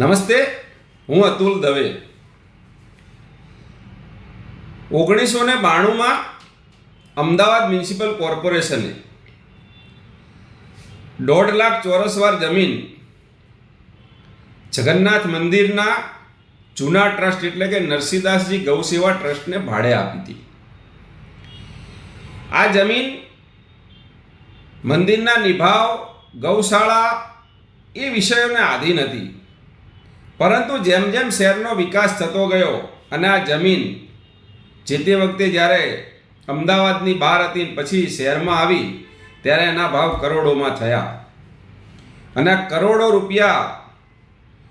નમસ્તે, હું અતુલ દવે. ઓગણીસો ને બાણુંમાં અમદાવાદ મ્યુનિસિપલ કોર્પોરેશને દોઢ લાખ ચોરસવાર જમીન જગન્નાથ મંદિરના જૂના ટ્રસ્ટ એટલે કે નરસિંહદાસજી ગૌસેવા ટ્રસ્ટને ભાડે આપી હતી. આ જમીન મંદિરના નિભાવ, ગૌશાળા એ વિષયોને આધીન હતી. પરંતુ જેમ જેમ શહેરનો વિકાસ થતો ગયો અને આ જમીન જે તે વખતે જ્યારે અમદાવાદની બહાર હતી પછી શહેરમાં આવી, ત્યારે એના ભાવ કરોડોમાં થયા. અને કરોડો રૂપિયા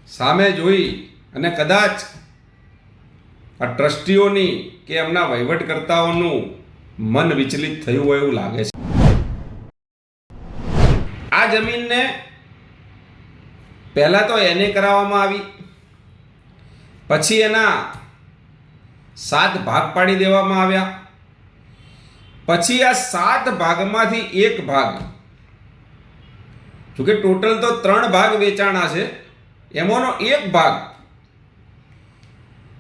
સામે જોઈ અને કદાચ આ ટ્રસ્ટીઓની કે એમના વહીવટકર્તાઓનું મન વિચલિત થયું હોય એવું લાગે છે. આ જમીનને પહેલાં તો એને કરાવવામાં આવી પછી એના સાત ભાગ પાડી દેવામાં આવ્યા. પછી આ સાત ભાગમાંથી એક ભાગ, જોકે ટોટલ તો ત્રણ ભાગ વેચાણા છે, એમાંનો એક ભાગ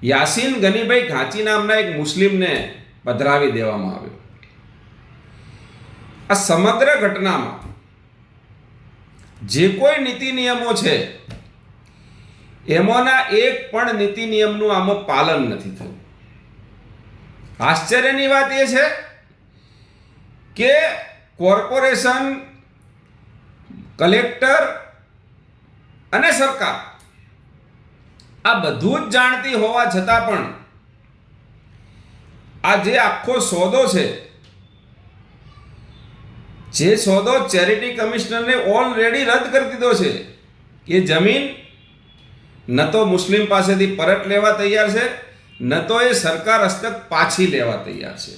યાસીન ગનીભાઈ ઘાંચી નામના એક મુસ્લિમને પધરાવી દેવામાં આવ્યો. આ સમગ્ર ઘટનામાં જે કોઈ નીતિ નિયમો છે એમાંના એક પણ નીતિ નિયમનું આમાં પાલન નથી થયું. આશ્ચર્યની વાત એ છે કે કોર્પોરેશન, કલેક્ટર અને સરકાર આ બધું જ જાણતી હોવા છતાં પણ આ જે આખો સોદો છે, જે સોદો ચેરિટી કમિશનરને ઓલરેડી રદ કરી દીધો છે, એ જમીન ન તો મુસ્લિમ પાસેથી પરત લેવા તૈયાર છે, ન તો એ સરકાર હસ્તક પાછી લેવા તૈયાર છે.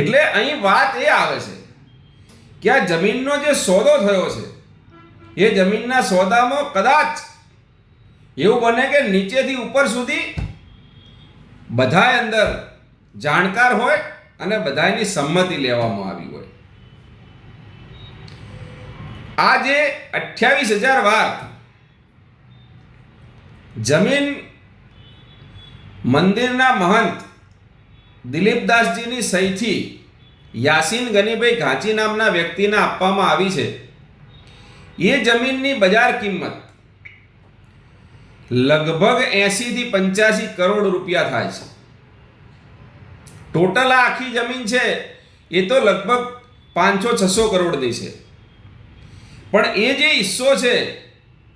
એટલે અહીં વાત એ આવે છે કે આ જમીનનો જે સોદો થયો છે, એ જમીનના સોદામાં કદાચ એવું બને કે નીચેથી ઉપર સુધી બધાય અંદર જાણકાર હોય અને બધાની સંમતિ લેવામાં આવી હોય. આ જે અઠ્યાવીસ હજાર વાર જમીન મંદિરના મહંત દિલીપદાસજીની સહીથી યાસીન ગનીભાઈ ઘાંચી નામના વ્યક્તિને આપવામાં આવી છે. એ જમીનની બજાર કિંમત લગભગ એંશીથી પંચ્યાસી કરોડ રૂપિયા થાય છે. ટોટલ આ આખી જમીન છે એ તો લગભગ પાંચસો છસો કરોડની છે. પણ એ જે હિસ્સો છે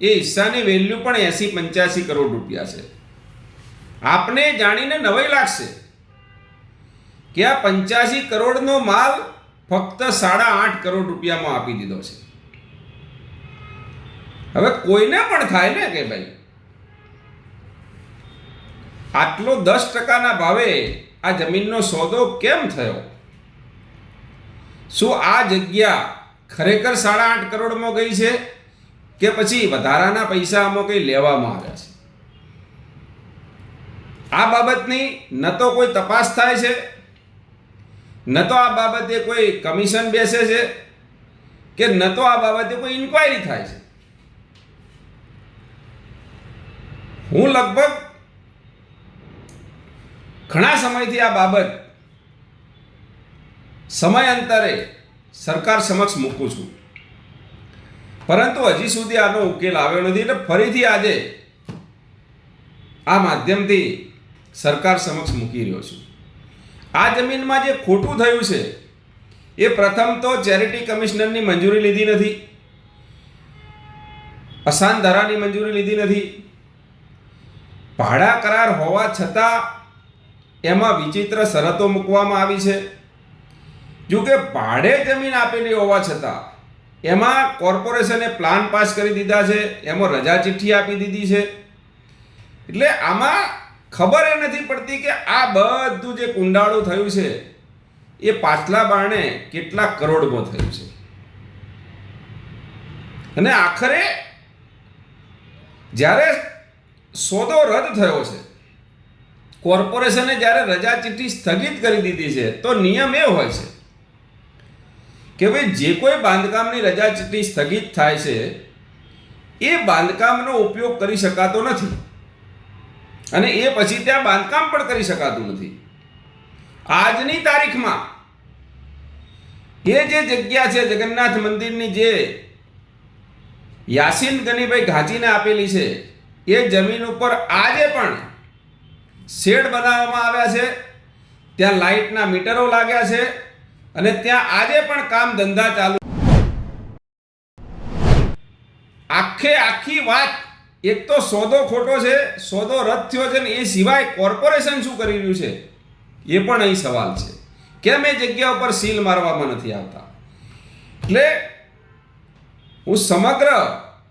એ હિસ્સાની વેલ્યુ પણ એંસી પંચ્યાસી કરોડ રૂપિયા છે. આપને જાણીને નવાઈ લાગશે કે આ પંચ્યાસી કરોડનો માલ ફક્ત સાડા આઠ કરોડ રૂપિયામાં આપી દીધો છે. હવે કોઈને પણ થાય ને કે ભાઈ? આટલો દસ ટકાના ભાવે આ જમીનનો સોદો કેમ થયો? શું આ જગ્યા ખરેખર સાડા આઠ કરોડમાં ગઈ છે? કે પછી વધારાના પૈસા આમાં કંઈ લેવામાં આવ્યા છે? આ બાબતની ન તો કોઈ તપાસ થાય છે, ન તો આ બાબતે કોઈ કમિશન બેસે છે, કે ન તો આ બાબતે કોઈ ઇન્ક્વાયરી થાય છે. હું લગભગ ઘણા સમયથી આ બાબત સમયાંતરે સરકાર સમક્ષ મૂકું છું. પરંતુ હજી સુધી આનો ઉકેલ આવ્યો નથી એટલે ફરીથી આજે આ માધ્યમથી સરકાર સમક્ષ મૂકી રહ્યો છું. આ જમીનમાં જે ખોટું થયું છે, એ પ્રથમ તો ચેરિટી કમિશનરની મંજૂરી લીધી નથી. અસાન ધારાની મંજૂરી લીધી નથી. ભાડા કરાર હોવા છતાં એમાં વિચિત્ર શરતો મૂકવામાં આવી છે. જો કે ભાડે જમીન આપેલી હોવા છતાં એમાં કોર્પોરેશને પ્લાન પાસ કરી દીધા છે, એમાં રજા ચિઠ્ઠી આપી દીધી છે. એટલે આમાં ખબર એ નથી પડતી કે આ બધું જે કુંડાળું થયું છે, એ પાછલા બારણે કેટલા કરોડમાં થયું છે. અને આખરે જ્યારે સોદો રદ થયો છે, કોર્પોરેશને જ્યારે રજા ચિઠ્ઠી સ્થગિત કરી દીધી છે, તો નિયમ એ હોય છે કે ભાઈ, જે કોઈ બાંધકામની રજા ચીટી સ્થગિત થાય છે, એ બાંધકામનો ઉપયોગ કરી શકાતો નથી. અને એ પછી ત્યાં બાંધકામ પણ કરી શકાતું નથી. આજની તારીખમાં એ જે જગ્યા છે, જગન્નાથ મંદિરની જે યાસીન ગનીભાઈ ઘાંચીને આપેલી છે, એ જમીન ઉપર આજે પણ શેડ બનાવવામાં આવ્યા છે. ત્યાં લાઇટના મીટરો લાગ્યા છે. અને ત્યાં આજે પણ કામ ધંધા ચાલુ. આખે આખી વાત, એક તો સોદો ખોટો છે, સોદો રદ થયો છે ને એ સિવાય કોર્પોરેશન શું કરી રહ્યું છે? એ પણ અહીં સવાલ છે. કેમ એ જગ્યા ઉપર સીલ મારવામાં નથી આવતા? એટલે હું સમગ્ર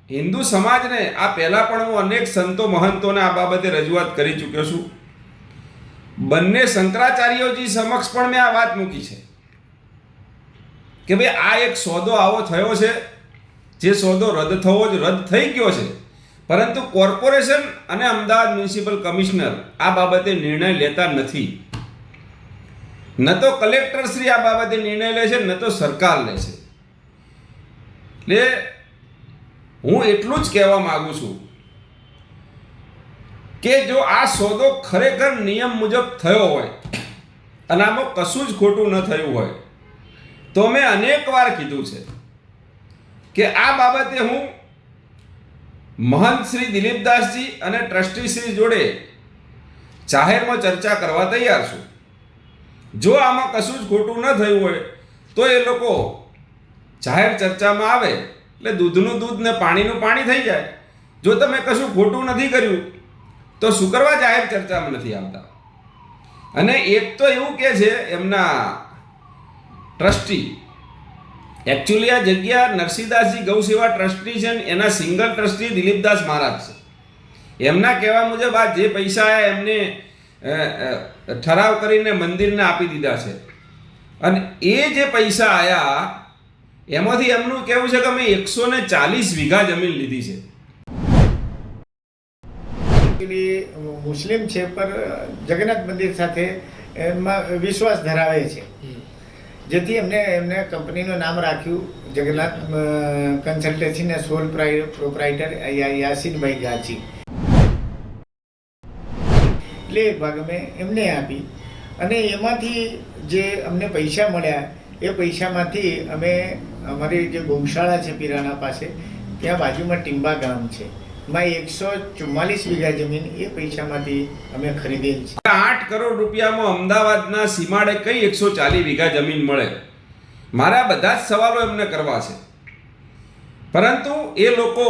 હિન્દુ સમાજને આ પહેલાં પણ હું અનેક સંતો મહંતોને આ બાબતે રજૂઆત કરી ચૂક્યો છું. બંને શંકરાચાર્યોજી સમક્ષ પણ મેં આ વાત મૂકી છે. કે ભાઈ આ એક સોદો આવો થયો છે, જે સોદો રદ થવો જ રદ થઈ ગયો છે. પરંતુ કોર્પોરેશન અને અમદાવાદ મ્યુનિસિપલ કમિશનર આ બાબતે નિર્ણય લેતા નથી. ન તો કલેક્ટર શ્રી આ બાબતે નિર્ણય લે છે, ન તો સરકાર લે છે. એટલે હું એટલું જ કહેવા માગું છું કે જો આ સોદો ખરેખર નિયમ મુજબ થયો હોય, અને આમાં કશું જ ખોટું ન થયું હોય તો મેં અનેક વાર કીધું છે કે આ બાબતે હું મહંત શ્રી દિલીપદાસજી અને ટ્રસ્ટી શ્રી જોડે જાહેરમાં ચર્ચા કરવા તૈયાર છું. જો આમાં કશું જ ખોટું ન થયું હોય, તો એ લોકો જાહેર ચર્ચામાં આવે, એટલે દૂધનું દૂધ ને પાણીનું પાણી થઈ જાય. જો તમે કશું ખોટું નથી કર્યું, તો શું કરવા જાહેર ચર્ચામાં નથી આવતા? અને એક તો એવું કે છે, એમના ટ્રસ્ટી. એકચ્યુઅલી આ જગ્યા નરસિંહદાસજી ગૌસેવા ટ્રસ્ટી છે ને એના સિંગલ ટ્રસ્ટી દિલીપદાસ મહારાજ છે. એમના કહેવા મુજબ આ જે પૈસા આયા એમને ઠરાવ કરીને મંદિરને આપી દીધા છે. અને એ જે પૈસા આયા એમાંથી એમનું કહેવું છે કે અમે એકસો ને ચાલીસ વીઘા જમીન લીધી છે. મુસ્લિમ છે પર જગન્નાથ મંદિર સાથે એમાં વિશ્વાસ ધરાવે છે. જેથી એમને એમને કંપનીનું નામ રાખ્યું. જગન્નાથ કન્સલ્ટન્સી ને સોલ પ્રોપરાઇટર યાસીનભાઈ ગાચી એટલે એક ભાગ અમે એમને આપી. અને એમાંથી જે અમને પૈસા મળ્યા, એ પૈસામાંથી અમે અમારી જે ગૌશાળા છે પીરાણા પાસે, ત્યાં બાજુમાં ટીંબા ગામ છે. એમાં એકસો ચુમ્માલીસ વીઘા જમીન એ પૈસામાંથી અમે ખરીદેલ આઠ કરોડ રૂપિયામાં અમદાવાદના સીમાડે કઈ એકસો ચાલીસ વીઘા જમીન મળે? મારા બધા જ સવાલો એમને કરવા છે. પરંતુ એ લોકો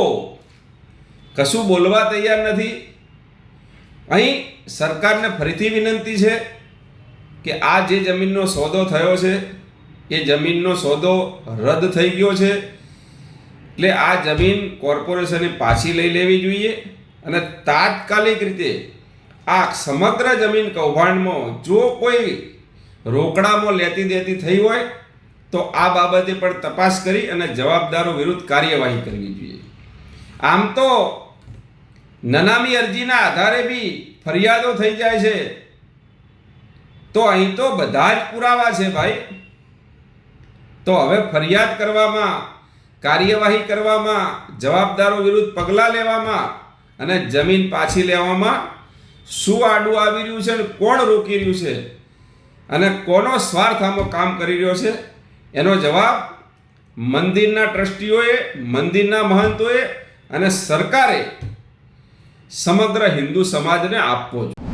કશું બોલવા તૈયાર નથી. અહીં સરકારને ફરીથી વિનંતી છે કે આ જે જમીનનો સોદો થયો છે, એ જમીનનો સોદો રદ થઈ ગયો છે. એટલે આ જમીન કોર્પોરેશને પાછી લઈ લેવી જોઈએ અને તાત્કાલિક રીતે આ સમગ્ર જમીન કૌભાંડમાં જો કોઈ રોકડામાં લેતી દેતી થઈ હોય, તો આ બાબતે પણ તપાસ કરી અને જવાબદારો વિરુદ્ધ કાર્યવાહી કરવી જોઈએ. આમ તો નનામી અરજીના આધારે બી ફરિયાદો થઈ જાય છે. તો અહીં તો બધા જ પુરાવા છે ભાઈ. તો હવે ફરિયાદ કરવામાં કાર્યવાહી કરવામાં, જવાબદારો વિરુદ્ધ પગલાં લેવામાં અને જમીન પાછી લેવામાં શું આડું આવી રહ્યું છે અને કોણ રોકી રહ્યું છે અને કોનો સ્વાર્થ આમાં કામ કરી રહ્યો છે, એનો જવાબ મંદિરના ટ્રસ્ટીઓએ, મંદિરના મહંતોએ અને સરકારે સમગ્ર હિન્દુ સમાજને આપવો જોઈએ.